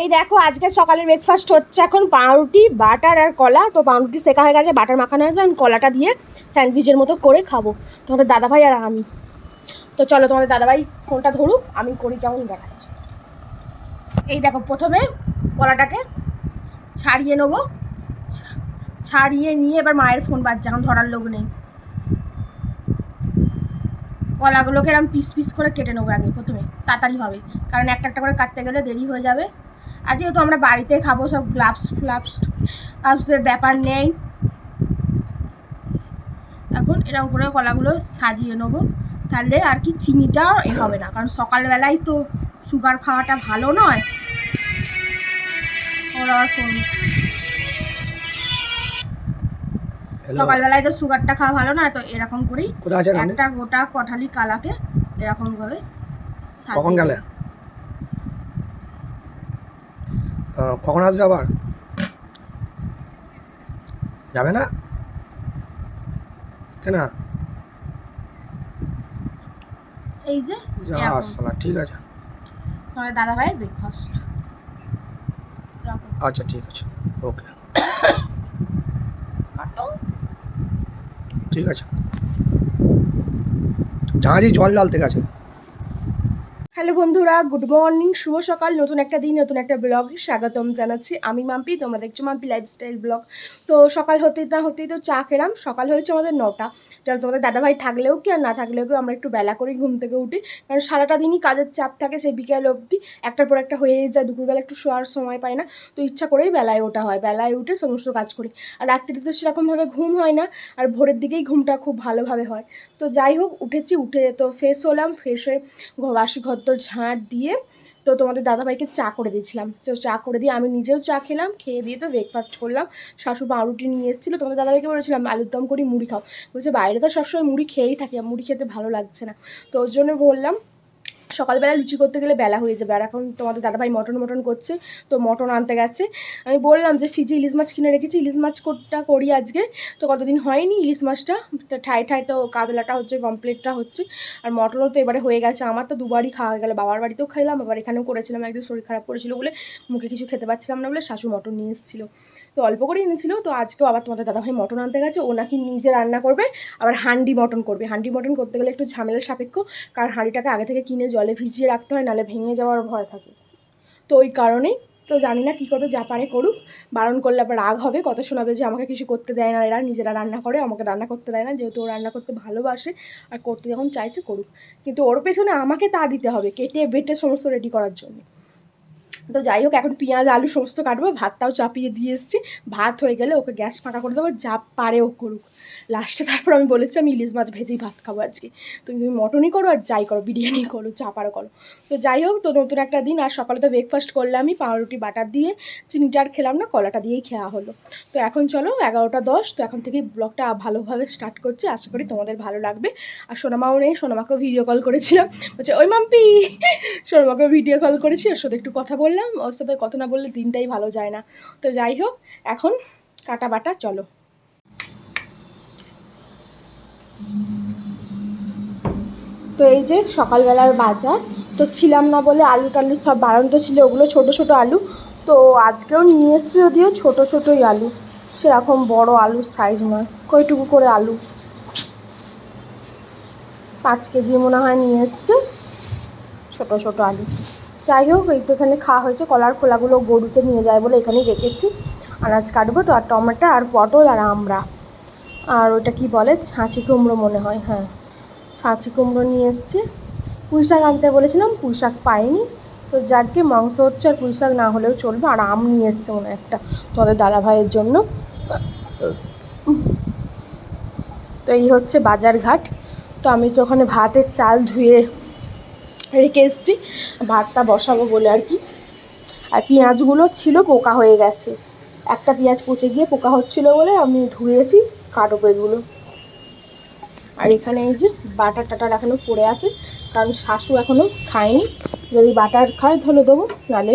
এই দেখো, আজকে সকালের ব্রেকফাস্ট হচ্ছে এখন পাউরুটি, বাটার আর কলা। তো পাউরুটি শেখা হয়ে গেছে, বাটার মাখানো হয়েছে, আমি কলাটা দিয়ে স্যান্ডউইচের মতো করে খাব। তোমাদের দাদাভাই আর আমি। তো চলো, তোমাদের দাদাভাই ফোনটা ধরুক, আমি করি কেমন দেখাচ্ছি। এই দেখো, প্রথমে কলাটাকে ছাড়িয়ে নেব। ছাড়িয়ে নিয়ে এবার মায়ের ফোন বাজছে, এখন ধরার লোক নেই। কলাগুলোকে এরকম পিস পিস করে কেটে নেব আগে, প্রথমে। তাড়াতাড়ি হবে, কারণ একটা একটা করে কাটতে গেলে দেরি হয়ে যাবে। আর যেহেতু আমরা বাড়িতে খাব সব গ্লাভস ফ্লাভস গ্লাভসের ব্যাপার নেই। এখন এরকম করে কলাগুলো সাজিয়ে নেব। তাহলে আর কি চিনিটা এ হবে না কারণ সকালবেলায় তো সুগার খাওয়াটা ভালো নয়। ওরা ফোন সকালবেলায় তো সুগারটা খাওয়া ভালো না তো এরকম করেই একটা গোটা কঠালি কালাকে এরকম ভাবে সাজিয়ে কখন গেলে কখন আসবে আবার? যাবে না? কেন? এই যে আসসালাম ঠিক আছে। তোমার দাদা ভাইয়ের ব্রেকফাস্ট আচ্ছা ঠিক আছে। ওকে। কাটো। ঠিক আছে। জাহাজে জল ঢালতে গেছে। হ্যালো বন্ধুরা, গুড মর্নিং, শুভ সকাল, নতুন একটা দিন, নতুন একটা ব্লগে স্বাগতম জানাচ্ছি। আমি মাম্পি, তোমরা দেখছ মাম্পি লাইফস্টাইল ব্লগ তো সকাল হতেই না হতেই তো চা খেলাম, সকাল হয়েছে আমাদের নটা। কারণ তোমাদের দাদাভাই থাকলেও কি আর না থাকলেও কি আমরা একটু বেলা করেই ঘুম থেকে উঠি। কারণ সারাটা দিনই কাজের চাপ থাকে সেই বিকেল অবধি। একটার পর একটা হয়েই যায়, দুপুরবেলা একটু শোয়ার সময় পায় না। তো ইচ্ছা করেই বেলায় ওঠা হয়, বেলায় উঠে সমস্ত কাজ করি। আর রাত্রিতে তো সেরকমভাবে ঘুম হয় না, আর ভোরের দিকেই ঘুমটা খুব ভালোভাবে হয়। তো যাই হোক, উঠেছি, উঠে তো ফ্রেশ হলাম ফ্রেশ হয়ে বাসি ঘর তো ঝাঁট দিয়ে তো তোমাদের দাদাভাইকে চা করে দিয়েছিলাম। তো চা করে দিয়ে আমি নিজেও চা খেলাম, খেয়ে দিয়ে তো ব্রেকফাস্ট করলাম। শাশু পাউরুটি নিয়ে এসেছিল, তোমাদের দাদাভাইকে বলেছিলাম, আলুর দম করি, মুড়ি খাও। বলছে, বাইরে তো সবসময় মুড়ি খেয়েই থাকি মুড়ি খেতে ভালো লাগছে না। তো ওর জন্য বললাম সকালবেলা লুচি করতে গেলে বেলা হয়ে যাবে। আর এখন তোমাদের দাদাভাই মটন মটন করছে, তো মটন আনতে গেছে। আমি বললাম যে, ফ্রিজে ইলিশ মাছ কিনে রেখেছি, ইলিশ মাছ কোটটা করি আজকে। তো কতদিন হয়নি ইলিশ মাছটা? ঠাই ঠাই তো কাতলাটা হচ্ছে পমপ্লেটটা হচ্ছে। আর মটনও তো এবারে হয়ে গেছে। আমার তো দুবারই খাওয়া হয়ে গেল। বাবার বাড়িতেও খাইলাম আবার এখানেও করেছিলাম। একদিন শরীর খারাপ করেছিল বলে মুখে কিছু খেতে পারছিলাম না বলে শাশু মটন নিয়ে এসেছিল। তো অল্প করে এনেছিল। তো আজকেও আবার তোমাদের দাদাভাই মটন আনতে গেছে। ও নাকি নিজে রান্না করবে, আবার হান্ডি মটন করবে। হান্ডি মটন করতে গেলে একটু ঝামেলা সাপেক্ষ। কারণ হাঁড়িটাকে আগে থেকে কিনে জলে ভিজিয়ে রাখতে হয় নাহলে ভেঙে যাওয়ার ভয় থাকে। তো ওই কারণেই তো জানি না কী করবে যা পারে করুক। বারণ করলে আবার রাগ হবে কত শোনাবে যে আমাকে কিছু করতে দেয় না, এরা নিজেরা রান্না করে, আমাকে রান্না করতে দেয় না, যেহেতু ও রান্না করতে ভালোবাসে আর করতে যখন চাইছে করুক। কিন্তু ওর পেছনে আমাকে তা দিতে হবে, কেটে বেটে সমস্ত রেডি করার জন্য। তো যাই হোক, এখন পেঁয়াজ, আলু সমস্ত কাটবো, ভাতটাও চাপিয়ে দিয়ে এসেছি। ভাত হয়ে গেলে ওকে গ্যাস ফাঁকা করে দেবো, যা পারে ও করুক। লাস্টে তারপর আমি বলেছি, আমি ইলিশ মাছ ভেজেই ভাত খাব আজকে। তুমি তুমি মটনই করো আর যাই করো, বিরিয়ানি করো যা পারো করো। তো যাই হোক, তো নতুন একটা দিন, আর সকালে তো ব্রেকফাস্ট করলামই, পাউরুটি, বাটার দিয়ে, চিনিটা আর খেলাম না, কলাটা দিয়েই খাওয়া হলো। তো এখন চলো, এগারোটা দশ, তো এখন থেকেই ব্লগটা ভালোভাবে স্টার্ট করছি, আশা করি তোমাদের ভালো লাগবে। আর সোনামাও নেই, সোনামাকেও ভিডিও কল করেছিলাম, বলছে, ওই মাম্পি! সোনামাকেও ভিডিও কল করেছি, ওর সাথে একটু কথা বললাম। ওর সাথে কথা না বললে দিনটাই ভালো যায় না। তো যাই হোক, এখন কাটা বাটা চলো। তো এই যে সকালবেলার বাজার, তো ছিলাম না বলে আলু টালু সব বাড়ন্ত ছিল, ওগুলো ছোট ছোট আলু। তো আজকেও নিয়ে এসছে যদিও ছোটো ছোটোই আলু, সেরকম বড় আলুর সাইজ নয় কইটুকু করে আলু। পাঁচ কেজি মনে হয় নিয়ে এসছে, ছোট ছোট আলু। যাই হোক, এই তো এখানে খাওয়া হয়েছে। কলার খোলাগুলো গরুতে নিয়ে যায় বলে এখানেই রেখেছি। আনাজ কাটবো তো, আর টমেটো আর পটল আর আমড়া আর ওটা কি বলে? ছাঁচি কুমড়ো মনে হয় হ্যাঁ। ছাঁচি কুমড়ো নিয়ে এসছে। পুঁই শাক আনতে বলেছিলাম, পুঁই শাক পাইনি। তো যাকে মাংস হচ্ছে আর পুঁই শাক না হলেও চলবে। আর আম নিয়ে এসছে মনে একটা তোমাদের দাদা ভাইয়ের জন্য। তো এই হচ্ছে বাজার ঘাট তো আমি তো ওখানে ভাতের চাল ধুয়ে রেখে এসেছি, ভাতটা বসাবো বলে আর কি। আর পেঁয়াজগুলো ছিল, পোকা হয়ে গেছে। একটা পেঁয়াজ পচে গিয়ে পোকা হচ্ছিল বলে আমি ধুয়েছি কাটো এগুলো। আর এখানে এই যে বাটার টাটার এখনও পড়ে আছে, কারণ শাশু এখনও খায়নি। যদি বাটার খায় তাহলে দেবো, নাহলে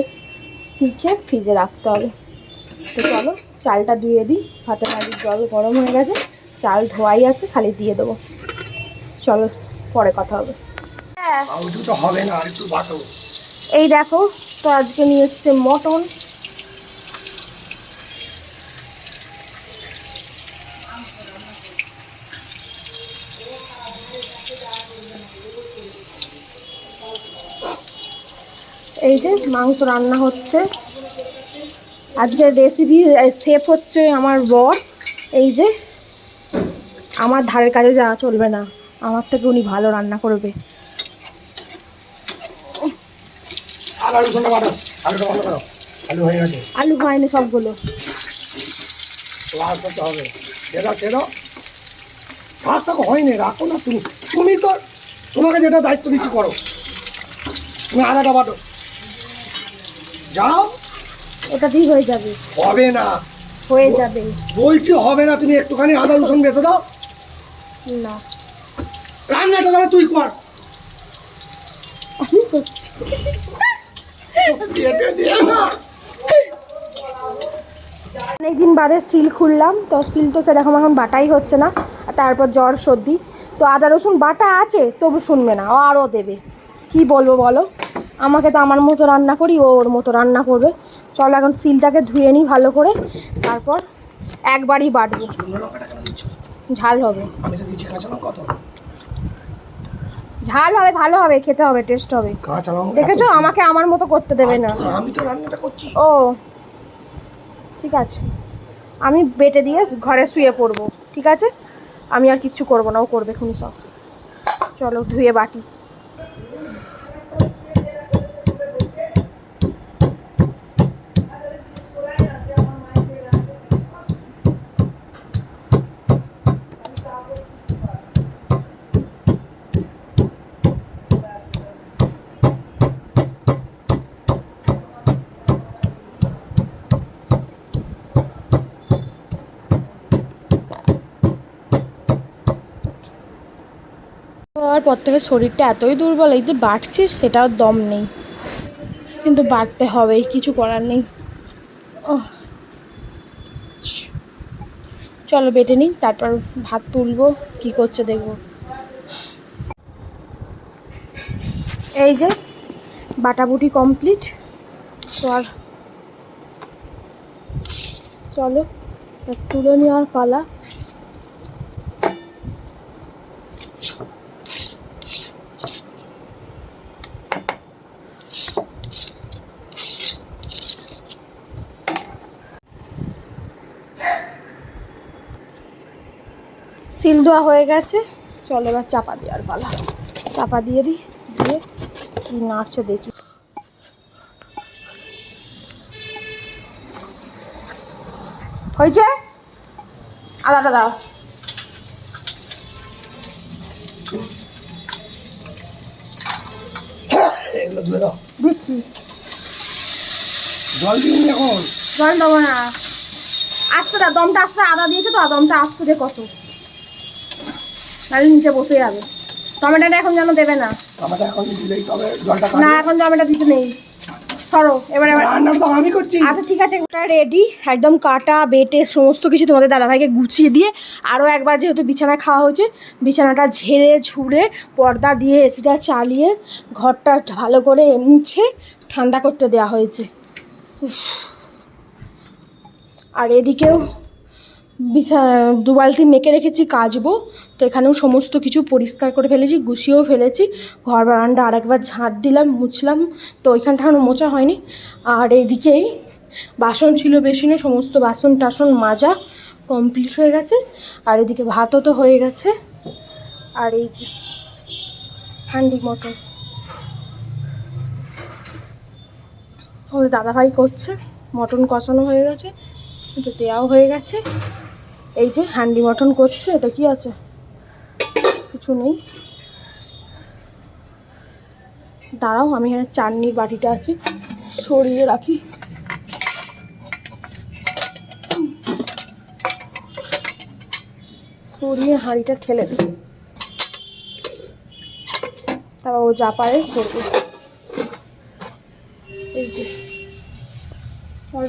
শিখে ফ্রিজে রাখতে হবে। তো চলো, চালটা ধুয়ে দিই। ভাতের হাঁড়ির জল গরম হয়ে গেছে, চাল ধোয়াই আছে, খালি দিয়ে দেবো। চলো, পরে কথা হবে। হ্যাঁ। তো হবে না আর একটু বাটো এই দেখো তো আজকে নিয়ে এসছে মটন। এই যে মাংস রান্না হচ্ছে। আজকের রেসিপি শেফ হচ্ছে আমার বর। এই যে আমার ধারের কাজে যাওয়া চলবে না। আমার থেকে উনি ভালো রান্না করবে আর আলু ঠান্ডা বাটো আলুটা ভালো করো। আলু হয়ে গেছে। আলু হয়নি সবগুলো। লাল করতে হবে। সেটা সেটা আর হয়নি রাখো না তুমি। তুমি তো তোমাকে যেটা দায়িত্ব দিচ্ছি করো। তুমি আদাটা বাটো যাও। ওটাতেই হয়ে যাবে। হবে না। হয়ে যাবে। বলছি হবে না তুমি একটুখানি আদা রসুন বেঁধে দাও। না। রান্নাটা তাহলে তুই কর। আমি করছি। অনেকদিন বাদে সিল খুললাম, তো সিল তো সেরকম এখন বাটাই হচ্ছে না তারপর জ্বর, সর্দি, তো আদা, রসুন বাটা আছে, তবু শুনবে না, ও আরও দেবে। কি বলব বলো? আমাকে তো আমার মতো রান্না করি ওর মতো রান্না করবে। চলো এখন সিলটাকে ধুয়ে নিই ভালো করে, তারপর একবারই বাটবো। ঝাল হবে আমি তো দিচ্ছি কাঁচা লঙ্কা কত ঝাল হবে ভালো হবে খেতে হবে টেস্ট হবে। কাঁচা লঙ্কা দেখেছ? আমাকে আমার মতো করতে দেবে না। আমি তো রান্নাটা করছি। ও। ঠিক আছে। আমি বেটে দিয়ে ঘরে শুয়ে পড়ব ঠিক আছে? আমি আর কিচ্ছু করব না ও করবে খুনি সব। চলো ধুয়ে বাটি। পর থেকে শরীরটা এতই দুর্বল, এই যে বাড়ছে সেটাও দম নেই। কিন্তু বাড়তে হবে কিছু করার নেই। চলো বেটে নিই, তারপর ভাত তুলবো, কি করছে দেখব। এই যে, বাটাবুটি কমপ্লিট তো আর চলো, তুলে নেওয়ার পালা সিল দেওয়া হয়ে গেছে। চলো এবার চাপা দেওয়ার পালা। চাপা দিয়ে দিই দিয়ে কি নাড়ছে দেখি। হয়েছে? আদাটা দাও। দিচ্ছি। জল দিন এখন। জল দেবো না। আসতে দমটা আসতে আদা দিয়েছ তো? দমটা আসতে যে কত? নাহলে নিচে বসে যাবে। টমেটোটা এখন যেন দেবে না। আমাকে এখন দিলেই তবে জলটা না এখন টমেটো দিতে নেই। সরো এবার রান্নাটা আমি করছি। আচ্ছা ঠিক আছে ওটা রেডি একদম কাটা বেটে সমস্ত কিছু তোমাদের দাদাভাইকে গুছিয়ে দিয়ে আরও একবার যেহেতু বিছানায় খাওয়া হয়েছে বিছানাটা ঝেড়ে ঝুড়ে পর্দা দিয়ে এসিটা চালিয়ে ঘরটা ভালো করে মুছে ঠান্ডা করতে দেওয়া হয়েছে। আর এদিকেও বিছা, দু বালতি মেখে রেখেছি কাচবো। তো এখানেও সমস্ত কিছু পরিষ্কার করে ফেলেছি, গুছিয়েও ফেলেছি। ঘর বারান্দা আরেকবার ঝাঁট দিলাম, মুছলাম। তো ওইখানটা এখনও মোছা হয়নি। আর এইদিকেই বাসন ছিল বেসিনে, সমস্ত বাসন টাসন মাজা কমপ্লিট হয়ে গেছে। আর এদিকে ভাতও তো হয়ে গেছে। আর এই যে হান্ডি মটন। আমাদের দাদাভাই করছে, মটন কষানো হয়ে গেছে এটা দেওয়াও হয়ে গেছে। এই যে হ্যান্ডি মটন করছে, এটা কি আছে? কিছু নেই। দাঁড়াও, আমি এখানে চাটনির বাটিটা আছে, সরিয়ে রাখি। সরিয়ে হাঁড়িটা ঠেলে দিই। তারপর ও যা পারে করবে। এই যে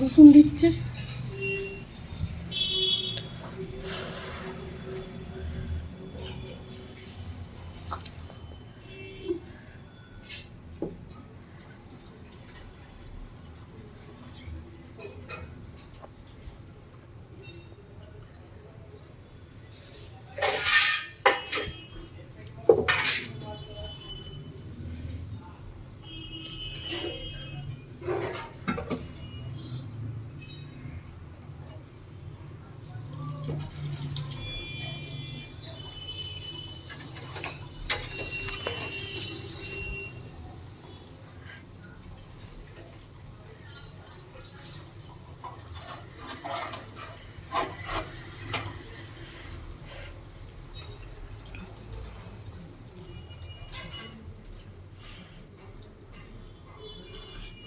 রসুন দিচ্ছে।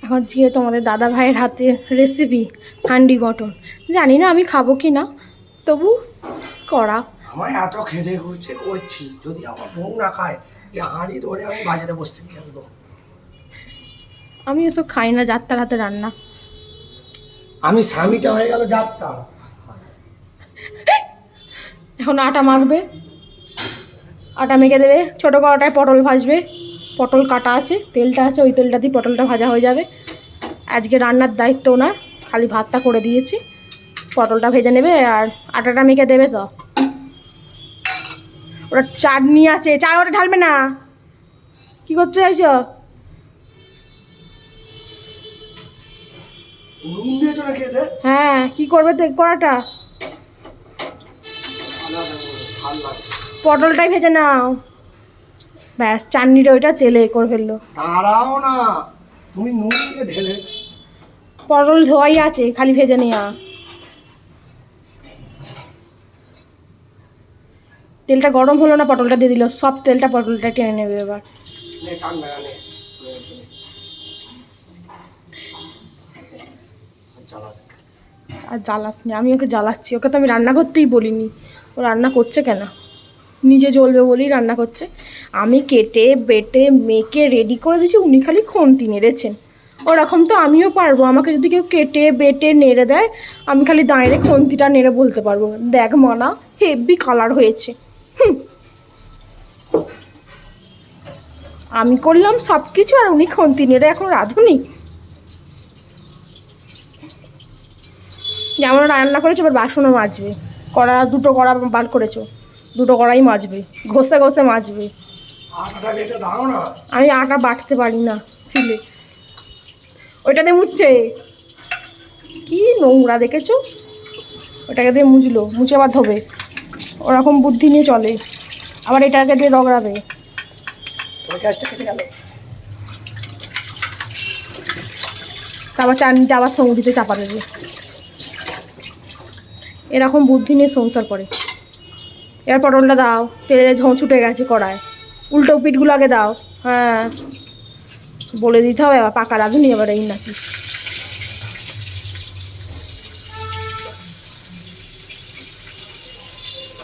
এখন যে তোমাদের দাদা ভাইয়ের হাতে রেসিপি হান্ডি মটন জানি না আমি খাব কি না তবু করা আমার এত খেতে করছে করছি যদি আমার বউ না খায় এই হাঁড়ি ধরে আমি বাজারে বসতে আসব আমি এসব খাই না যাত্রার হাতে রান্না। আমি স্বামীটা হয়ে গেল যাত্রা। এখন আটা মাখবে আটা মেখে দেবে ছোটো কড়াটায় পটল ভাজবে পটল কাটা আছে তেলটা আছে ওই তেলটা দিয়ে পটলটা ভাজা হয়ে যাবে। আজকে রান্নার দায়িত্ব ওনার। খালি ভাতটা করে দিয়েছি। পটলটা ভেজে নেবে আর আটাটা মেখে দেবে তো। ওটা চাটনি আছে। চা ওটা ঢালবে না। কি করতে চাইছো? হ্যাঁ কি করবে দেখ কড়াটা? পটলটাই ভেজে নাও। ব্যাস চাটনিটা ওইটা তেলে করে ফেলল। দাঁড়াও না। তুমি নুন ঢেলে পটল ধোয়াই আছে খালি ভেজে নেওয়া তেলটা গরম হলো না পটলটা দিয়ে দিল। সব তেলটা পটলটা টেনে নেবে এবার। আর জ্বালাস নি আমি ওকে জ্বালাচ্ছি। ওকে তো আমি রান্না করতেই বলিনি। ও রান্না করছে কেন? নিজে জ্বলবে বলেই রান্না করছে। আমি কেটে বেটে মেখে রেডি করে দিয়েছি উনি খালি খুন্তি নেড়েছেন। ওরকম তো আমিও পারব। আমাকে যদি কেউ কেটে বেটে নেড়ে দেয় আমি খালি দাঁড়িয়ে খন্তিটা নেড়ে বলতে পারব। দেখ মানা হেভি কালার হয়েছে। হুম। আমি করলাম সব কিছু আর উনি খন্তি নেড়ে এখন রাঁধুনি। যেমন রান্না করেছ এবার বাসনও মাজবে। কড়া দুটো কড়া বার করেছ। দুটো কড়াই মাজবে। ঘষে ঘষে মাজবে। আমি আটা বাটতে পারি না ছিলে ওইটাতে মুছছে। কি নোংরা দেখেছ? ওটাকে দিয়ে মুছলো মুছে আবার ধোবে। ওরকম বুদ্ধি নিয়ে চলে। আবার এটাকে দিয়ে রগড়াবে তারপর চাটনিটা আবার সঙ্গীতে চাপা দেবে। এরকম বুদ্ধি নিয়ে সংসার করে। এবার পটলটা দাও তেলে ঝোঁ ছুটে গেছে কড়ায়। উল্টো পিঠগুলো আগে দাও। হ্যাঁ। বলে দিতে হবে আবার পাকা রাঁধুনি এবার এই নাকি।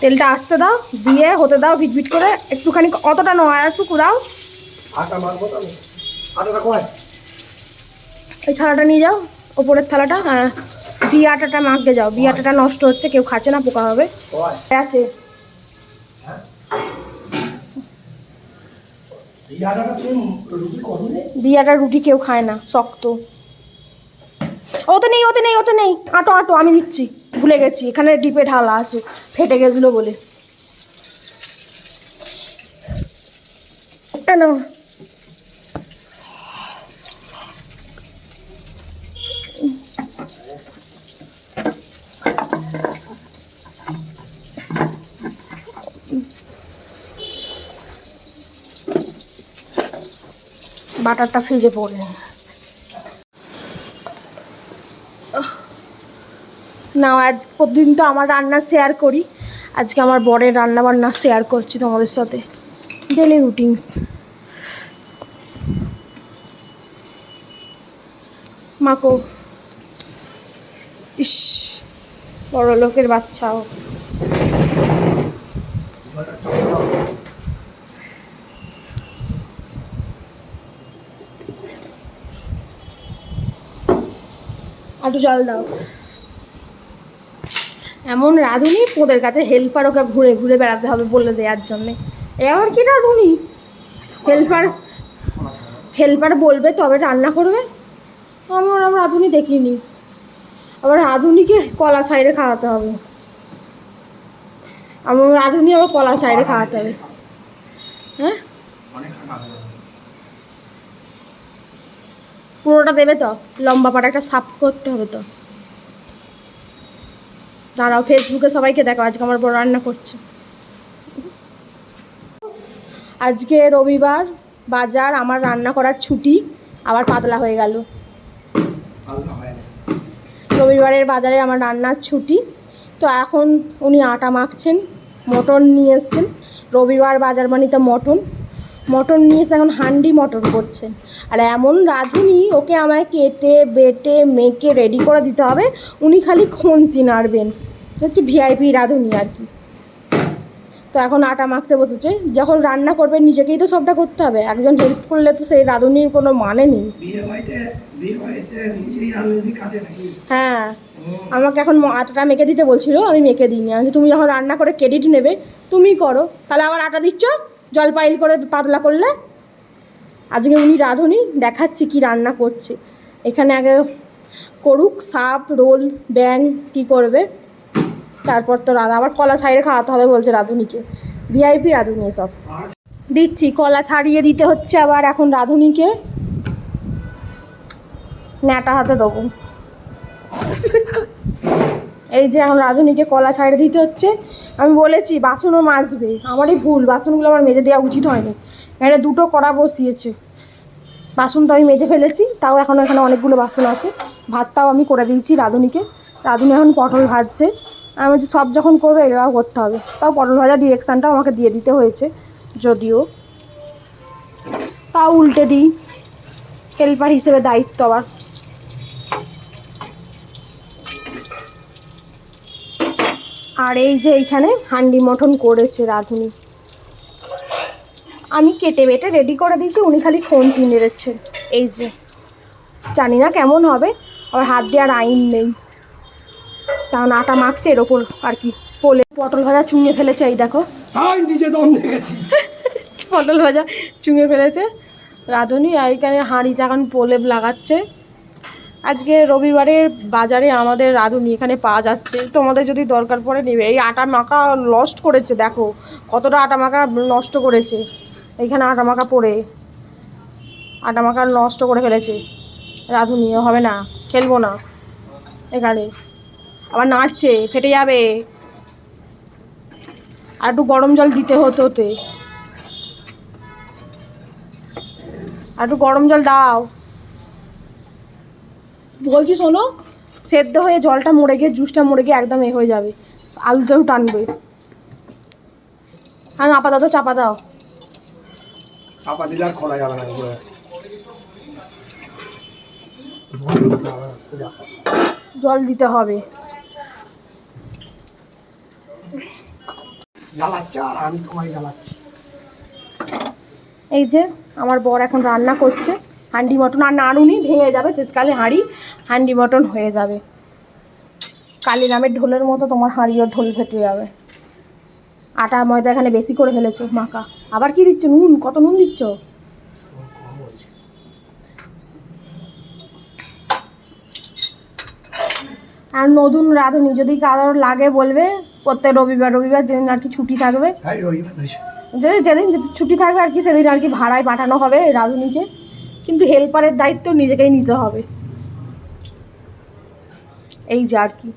তেলটা আসতে দাও দিয়ে হতে দাও ভিট ভিট করে একটুখানি অতটা নয় আর একটু দাও ওই থালাটা নিয়ে যাও ওপরের থালাটা হ্যাঁ বিয়ে আটাটা মাখতে যাও। বিয়ে আটাটা নষ্ট হচ্ছে কেউ খাচ্ছে না পোকা হবে। আছে। তুমি রুটি কেউ খায় না, শক্ত। ওতে নেই ওতে নেই ওতে নেই। আটো আটো, আমি দিচ্ছি। ভুলে গেছি, এখানে ডিপে ঢালা আছে, ফেটে গেছিল বলে। কেন বাটারটা ফ্রিজে পড়ে। না আজ প্রতিদিন তো আমার রান্না শেয়ার করি। আজকে আমার বরের রান্না বান্না শেয়ার করছি তোমাদের সাথে। ডেলি রুটিনস মাকো ইস বড় লোকের বাচ্চাও। একটু জল দাও। এমন রাঁধুনি, ওদের কাছে হেল্পার ওকে ঘুরে ঘুরে বেড়াতে হবে বলে দেওয়ার জন্যে। এ আবার কি রাঁধুনি? হেল্পার হেল্পার বলবে, তবে রান্না করবে? আমি ওরম রাঁধুনি দেখিনি। আবার রাঁধুনিকে কলা ছাইড়ে খাওয়াতে হবে। আমার রাঁধুনি আবার কলা ছাইড়ে খাওয়াতে হবে। হ্যাঁ অনেক খানা হয়ে যাবে। পুরোটা দেবে তো। লম্বা একটা সাফ করতে হবে তো। দাঁড়াও ফেসবুকে সবাইকে দেখো, আজকে আমার বড় রান্না করছে। আজকে রবিবার, বাজার, আমার রান্না করার ছুটি, আবার পাতলা হয়ে গেল। রবিবারের বাজারে আমার রান্নার ছুটি। তো এখন উনি আটা মাখছেন, মটন নিয়ে এসছেন। রবিবার বাজার বানিতে মটন। মটন নিয়ে এসে এখন হান্ডি মটন করছেন আর এমন রাঁধুনি ওকে আমায় কেটে বেটে মেখে রেডি করে দিতে হবে। উনি খালি খুন্তি নাড়বেন। হচ্ছে ভিআইপি রাঁধুনি আর কি। তো এখন আটা মাখতে বসেছে। যখন রান্না করবে নিজেকেই তো সবটা করতে হবে। একজন হেল্প করলে তো সেই রাঁধুনির কোনো মানে নেই। হ্যাঁ। আমাকে এখন আটাটা মেখে দিতে বলছিল আমি মেখে দিইনি। আমি তুমি যখন রান্না করে ক্রেডিট নেবে তুমি করো। তাহলে আবার আটা দিচ্ছ? জলপাইল করে পাতলা করলে? আজকে উনি রাঁধুনি, দেখাচ্ছি কি রান্না করছে। এখানে আগে করুক, সাপ, রোল ব্যাং কি করবে? তারপর তো রাধা, আবার কলা ছাড়িয়ে খাওয়াতে হবে বলছে রাঁধুনিকে। ভিআইপি রাঁধুনি সব আর দিচ্ছি, কলা ছাড়িয়ে দিতে হচ্ছে আবার এখন রাঁধুনিকে। ন্যাটা হাতে দেবো। এই যে এখন রাঁধুনিকে কলা ছাড়িয়ে দিতে হচ্ছে। আমি বলেছি, বাসনও মাজবে। আমারই ভুল, বাসনগুলো আমার মেজে দেওয়া উচিত হয়নি। এখানে দুটো কড়া বসিয়েছে। বাসন তো আমি মেজে ফেলেছি, তাও এখন এখানে অনেকগুলো বাসন আছে। ভাতটাও আমি করে দিয়েছি রাঁধুনিকে। রাঁধুনি এখন পটল ভাজছে। আমি বলছি, সব যখন করবে এটাও করতে হবে। তাও পটল ভাজা ডিরেকশানটাও আমাকে দিয়ে দিতে হয়েছে, যদিও। তাও উল্টে দিই। হেল্পার হিসেবে দায়িত্ব আবার। আর এই যে এইখানে হান্ডি মঠন করেছে রাঁধুনি। আমি কেটে বেটে রেডি করে দিয়েছি উনি খালি খুন্তি নেড়েছে এই যে। জানি না কেমন হবে আবার হাত দেওয়ার আইন নেই। কারণ আটা মাখছে এর ওপর আর কি পোলে পটল ভাজা চুঙে ফেলেছে এই দেখো। তাই নিজে দম দেখেছি পটল ভাজা চুঙে ফেলেছে। রাঁধুনি আর এখানে হাঁড়িতে এখন প্রলেপ লাগাচ্ছে। আজকে রবিবারের বাজারে আমাদের রাঁধুনি এখানে পাওয়া যাচ্ছে। তোমাদের যদি দরকার পড়ে নেবে এই আটা মাখা লস্ট করেছে দেখো। কতটা আটা মাখা নষ্ট করেছে। এইখানে আটা মাখা পড়ে। আটা মাখা নষ্ট করে ফেলেছে। রাঁধুনি হবে না, খেলব না। এখানে। আবার নাড়ছে ফেটে যাবে। আর একটু গরম জল দিতে হতে হতে। আর একটু গরম জল দাও। বলছি শোনো, সেদ্ধ হয়ে জলটা মরে গিয়ে, জুসটা মরে গিয়ে একদম এ হয়ে যাবে। আলুটাও টানবে। হ্যাঁ আপাতত চাপা দাও। চাপা দিলে আর খোলা যাবে না এগুলো। জল দিতে হবে। জ্বালাচ্ছে আর আমি তোমায় জ্বালাচ্ছি। এই যে আমার বর এখন রান্না করছে। হান্ডি মটন আর নাড়ুনি ভেঙে যাবে শেষকালে হাঁড়ি। হান্ডি মটন হয়ে যাবে। কালী নামের ঢোলের মতো তোমার হাঁড়িও ঢোল ফেটে যাবে। আটা ময়দা এখানে বেশি করে ফেলেছো মাখা। আবার কি দিচ্ছ? নুন কত নুন দিচ্ছ? আর নতুন রাঁধুনি যদি কারোর লাগে বলবে প্রত্যেক রবিবার রবিবার যেদিন আর কি ছুটি থাকবে। তাই রবিবার হয়েছে যে- যেদিন ছুটি থাকবে আর কি সেদিন আর কি ভাড়ায় পাঠানো হবে রাঁধুনিকে। কিন্তু হেল্পারের দায়িত্ব নিজেকেই নিতে হবে। এই যে আর কি।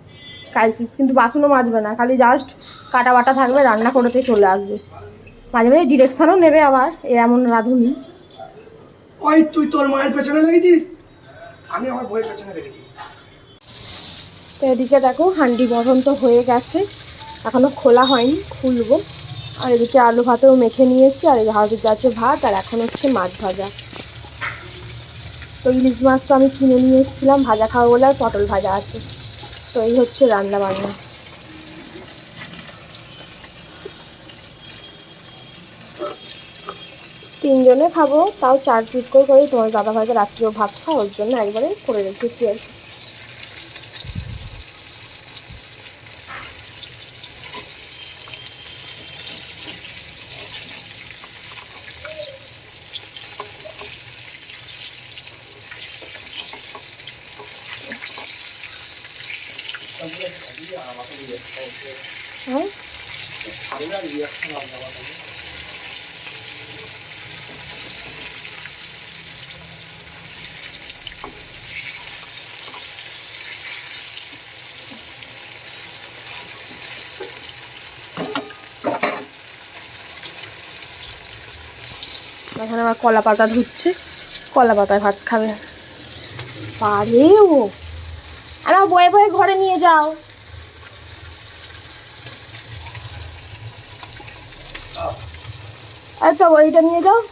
ক্রাইসিস কিন্তু বাসনও মাজবে না খালি জাস্ট কাটা বাটা থাকবে রান্না করতে চলে আসবে। মাঝে মাঝে ডিরেকশানও নেবে আবার এ এমন রাঁধুনি। ওই তুই তোর মায়ের পেছনে লেগেছিস? আমি আমার বইয়ের পেছনে লেগেছি। তো এদিকে দেখো হান্ডি বরণ তো হয়ে গেছে এখনও খোলা হয়নি খুলবো। আর এদিকে আলু ভাতেও মেখে নিয়েছি আর এই হাতে যাচ্ছে ভাত আর এখন হচ্ছে মাছ ভাজা। তো ইলিশ মাছ তো আমি কিনে নিয়ে এসেছিলাম ভাজা খাব বলে আর পটল ভাজা আছে। তো এই হচ্ছে রান্না বান্না। তিনজনে খাব, তাও চার পিস করে করে তোমার দাদা ভাইকে রাত্রিও ভাত খাও ওর জন্য একবারে করে রেখেছি আর কি হ্যাঁ এখানে আবার কলা পাতা ধুচ্ছে। কলা পাতায় ভাত খাবে। পারে ও। আর বয়ে বয়ে ঘরে নিয়ে যাও। আচ্ছা ওইটা নিয়ে যাও।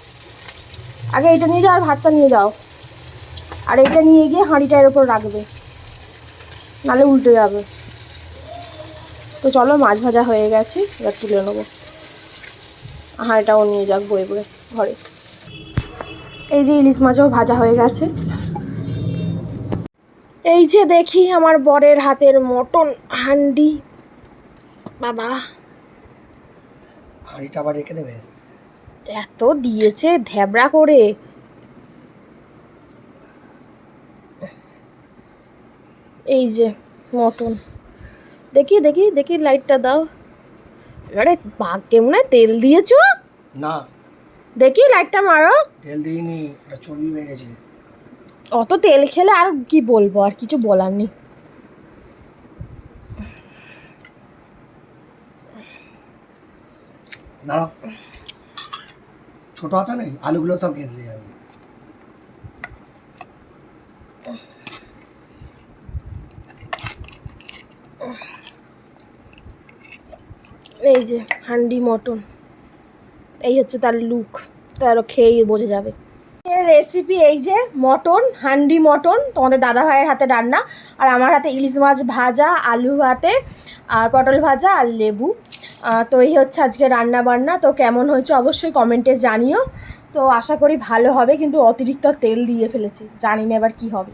আগে এটা নিয়ে যাও আর ভাতটা নিয়ে যাও। আর এটা নিয়ে গিয়ে হাঁড়িটা এর ওপর রাখবে। নাহলে উল্টে যাবে। তো চলো, মাছ ভাজা হয়ে গেছে। এবার তুলে নেব। হাঁড়িটাও নিয়ে যাক বয়ে বয়ে ঘরে। এই যে ইলিশ মাছও ভাজা হয়ে গেছে। এই যে দেখি আমার বরের হাতের মটন হান্ডি। বাবা। হাঁড়িটা আবার রেখে দেবে? এত দিয়েছে ধ্যাবড়া করে। এই যে মটন। দেখি দেখি দেখি লাইটটা দাও। এবারে বাঘকে মনে তেল দিয়েছ? না। দেখি লাইটটা মারো। তেল দিইনি ওটা চর্বি বেড়েছে অত তেল খেলে আর কি বলব আর কিছু বলার নেই। দাঁড়াও। ছোট হাতা নেই আলুগুলো সব কেটে যাবে এই যে হান্ডি মটন। এই হচ্ছে তার লুক তারও খেয়েই বোঝা যাবে। রেসিপি এই যে, মটন, হান্ডি মটন, তোমাদের দাদা ভাইয়ের হাতে রান্না, আর আমার হাতে ইলিশ মাছ ভাজা, আলু ভাতে, আর পটল ভাজা, আর লেবু। তো এই হচ্ছে আজকে রান্না বান্না তো কেমন হয়েছে অবশ্যই কমেন্টে জানিও। তো আশা করি ভালো হবে, কিন্তু অতিরিক্ত তেল দিয়ে ফেলেছি, জানি না এবার কী হবে।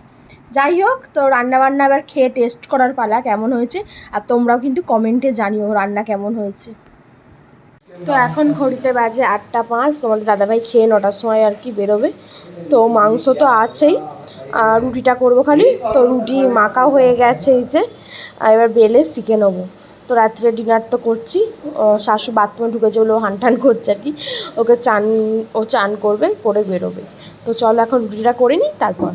যাই হোক, তো রান্না বান্না এবার খেয়ে টেস্ট করার পালা কেমন হয়েছে, আর তোমরাও কিন্তু কমেন্টে জানিও রান্না কেমন হয়েছে। তো এখন ঘড়িতে বাজে আটটা পাঁচ, তোমাদের দাদাভাই খেয়ে নটার সময় আর কি বেরোবে। তো মাংস তো আছেই, আর রুটিটা করব খালি। তো রুটি মাখাও হয়ে গেছে এই যে এবার বেলে শিখে নেব। তো রাত্রে ডিনার তো করছি শাশু বাথরুমে ঢুকেছে বলে ও হান টান করছে আর কি। ওকে চান, ও চান করবে, করে বেরোবে। তো চলো এখন রুটিটা করে নিই, তারপর।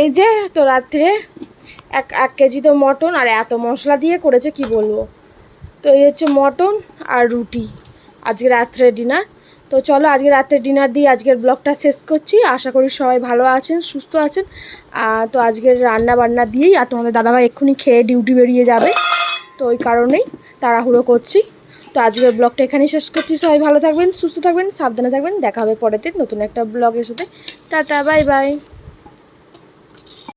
এই যে, তো রাত্রে এক এক কেজি তো মটন, আর এত মশলা দিয়ে করেছে কি বলব? তো এই হচ্ছে মটন আর রুটি। আজকে রাত্রে ডিনার তো চলো আজকে রাত্রে ডিনার দিয়ে আজকের ব্লগটা শেষ করছি। আশা করি সবাই ভালো আছেন, সুস্থ আছেন। তো আজকের রান্না বান্না দিয়েই, আর তোমাদের দাদাভাই এক্ষুনি খেয়ে ডিউটি বেরিয়ে যাবে। তো ওই কারণেই তাড়াহুড়ো করছি। তো আজকের ব্লগটা এখানেই শেষ করছি। সবাই ভালো থাকবেন, সুস্থ থাকবেন, সাবধানে থাকবেন। দেখা হবে দিন নতুন একটা ব্লগের সাথে। Tata bye bye